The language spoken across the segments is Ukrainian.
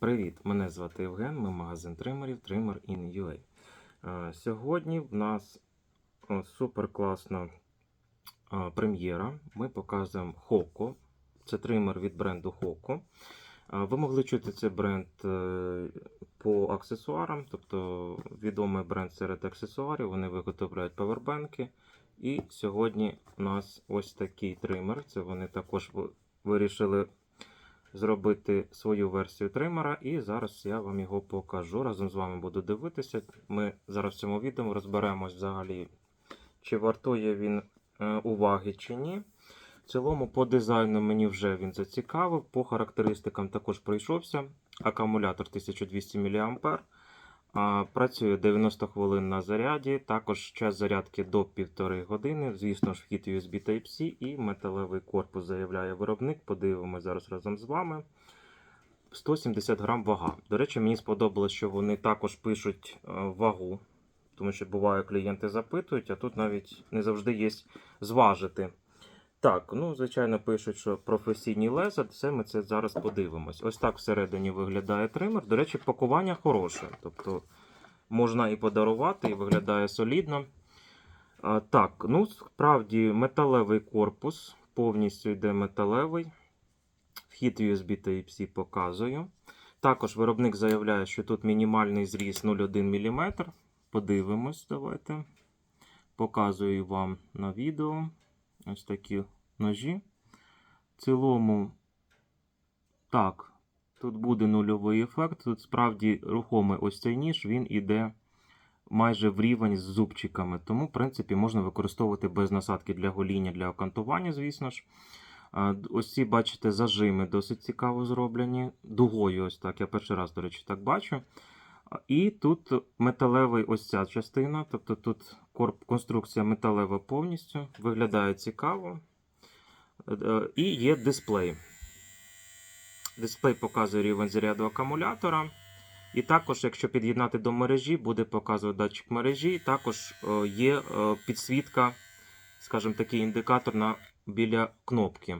Привіт! Мене звати Євген, ми магазин тримерів Trimmer in UA. Е, Сьогодні в нас о, супер класна е, прем'єра. Ми показуємо Hoco. Це тример від бренду Hoco. Е, Ви могли чути цей бренд е, по аксесуарам, тобто відомий бренд серед аксесуарів. Вони виготовляють павербенки. І сьогодні у нас ось такий тример. Це вони також вирішили зробити свою версію тримера, і зараз я вам його покажу. Разом з вами буду дивитися. Ми зараз в цьому відео розберемось взагалі, чи вартує він е, уваги чи ні. В цілому, по дизайну мені вже він зацікавив. По характеристикам також пройшовся. Акумулятор 1200 мА. Працює 90 хвилин на заряді, також час зарядки до 1,5 години. Звісно ж, вхід USB Type-C і металевий корпус заявляє виробник. Подивимося зараз разом з вами. 170 грам вага. До речі, мені сподобалось, що вони також пишуть е, вагу, тому що буває, клієнти запитують, а тут навіть не завжди є зважити. Так, ну, звичайно, пишуть, що професійні леза, все ми це зараз подивимось. Ось так всередині виглядає тример. До речі, пакування хороше. Тобто можна і подарувати, і виглядає солідно. А, так, ну, справді, металевий корпус, повністю йде металевий. Вхід USB Type-C показую. Також виробник заявляє, що тут мінімальний зріз 0,1 мм. Подивимось, давайте. Показую вам на відео. Ось такі ножі. В цілому, так, тут буде нульовий ефект. Тут справді рухомий ось цей ніж, він іде майже в рівень з зубчиками. Тому, в принципі, можна використовувати без насадки для гоління, для окантування, звісно ж. Ось ці, бачите, зажими досить цікаво зроблені. Дугою, ось так. Я перший раз, до речі, так бачу. І тут металевий ось ця частина, тобто тут корп, конструкція металева повністю, виглядає цікаво. Е, І є дисплей. Дисплей показує рівень заряду акумулятора. І також, якщо під'єднати до мережі, буде показувати датчик мережі. Також е, є е, підсвітка, скажімо, такий індикатор на, біля кнопки.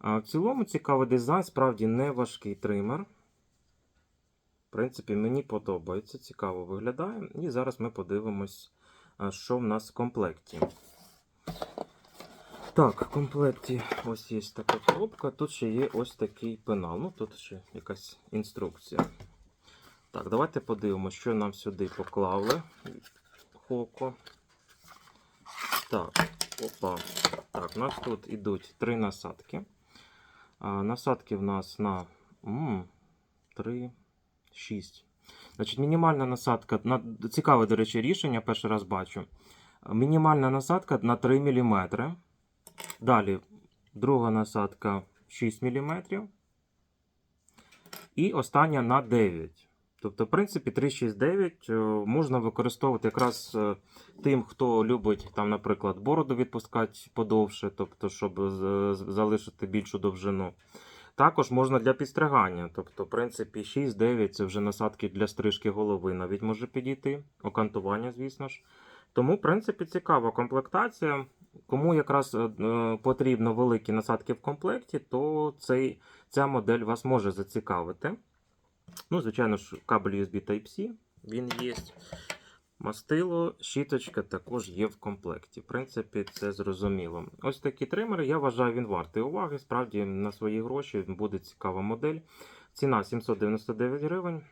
В цілому цікавий дизайн, справді не важкий тример. В принципі, мені подобається, цікаво виглядає. І зараз ми подивимось, що в нас в комплекті. Так, в комплекті ось є така коробка. Тут ще є ось такий пенал. Ну, тут ще якась інструкція. Так, давайте подивимося, що нам сюди поклали. Хоко. Так, опа. Так, у нас тут ідуть три насадки. А, насадки в нас на м, 3, 6. Значить, мінімальна насадка. На, цікаве, до речі, рішення, перший раз бачу. Мінімальна насадка на 3 мм. Далі друга насадка 6 мм. І остання на 9. Тобто, в принципі, 369 е, можна використовувати якраз е, тим, хто любить, там, наприклад, бороду відпускати подовше, тобто, щоб залишити більшу довжину. Також можна для підстригання. Тобто, в принципі, 6-9 це вже насадки для стрижки голови навіть може підійти, окантування, звісно ж. Тому, в принципі, цікава комплектація. Кому якраз е, е, потрібно великі насадки в комплекті, то цей, ця модель вас може зацікавити. Ну, звичайно ж, кабель USB Type-C він є. Мастило, щіточка також є в комплекті. В принципі, це зрозуміло. Ось такі тримери, я вважаю, він вартий уваги. Справді, на свої гроші буде цікава модель. Ціна 799 гривень.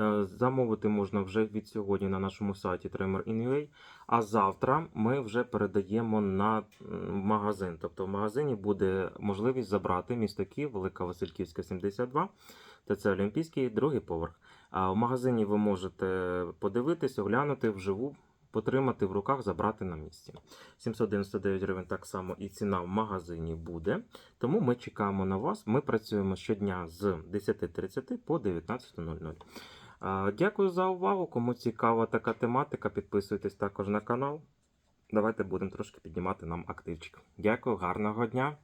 Е, Замовити можна вже від сьогодні на нашому сайті Trimmer In.ua, а завтра ми вже передаємо на магазин. Тобто в магазині буде можливість забрати місто Велика Васильківська, 72, та це Олімпійський, другий поверх. А в магазині ви можете подивитись, оглянути вживу, потримати в руках, забрати на місці. 799 гривень так само і ціна в магазині буде. Тому ми чекаємо на вас. Ми працюємо щодня з 10.30 по 19.00. Дякую за увагу. Кому цікава така тематика, підписуйтесь також на канал. Давайте будемо трошки піднімати нам активчик. Дякую, гарного дня!